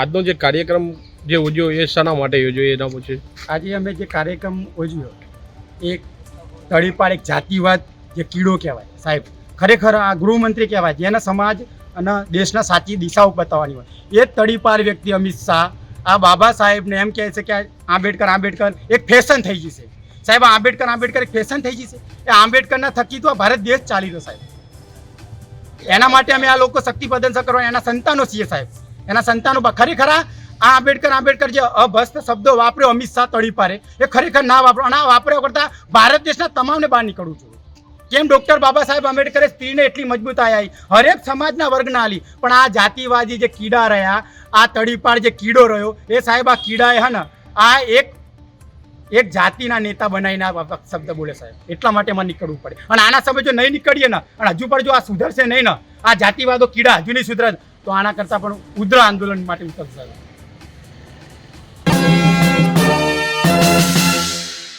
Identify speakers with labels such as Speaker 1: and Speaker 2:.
Speaker 1: આજનો જે કાર્યક્રમ જે ઉજવ્યો એ શાના માટે યોજ્યો એના પૂછે?
Speaker 2: આજે અમે જે કાર્યક્રમ ઉજવ્યો એક તળીપાર એક જાતિવાદ જે કીડો કહેવાય, સાહેબ. ખરેખર આ ગૃહમંત્રી કહેવાય, જેના સમાજ અને દેશના સાચી દિશાઓ બતાવવાની હોય. એ જ તળીપાર વ્યક્તિ અમિત શાહ, આ બાબા સાહેબને એમ કહે છે કે આંબેડકર આંબેડકર, એક ફેશન થઈ ગઈ છે. સાહેબ આંબેડકર આંબેડકર એક ફેશન થઈ છે. એ આંબેડકરના થકી તો ભારત દેશ ચાલી રહ્યો, સાહેબ. એના માટે અમે આ લોકો શક્તિ પ્રદર્શન કરવા, એના સંતાનો છીએ, સાહેબ. એના સંતાનો બા- ખરેખર આ આંબેડકર આંબેડકર જે અભસ્ત શબ્દો વાપર્યો, અમિત શાહ તળીપારે એ ખરેખર ના વાપરો અને આ વાપર્યા કરતા ભારત દેશના તમામને બહાર નીકળવું જોઈએ. કેમ ડૉક્ટર બાબા સાહેબ આંબેડકરે સ્ત્રીને એટલી મજબૂતાઈ આવી હરેક સમાજના વર્ગના આલી. પણ આ જાતિવાદી જે કીડા રહ્યા, આ તળીપાર જે કીડો રહ્યો, એ સાહેબ આ કીડાએ હે ને આ એક એક જાતિના નેતા બનાવીને આ શબ્દ બોલે સાહેબ. એટલા માટે મને નીકળવું પડે. અને આના સમય જો નહીં નીકળીએ ને, અને હજુ પણ જો આ સુધરશે નહીં ને આ જાતિવાદો કીડા હજુ નહીં સુધરે તો આના કરતાં પણ ઉદ્ર આંદોલન માટે સાહેબ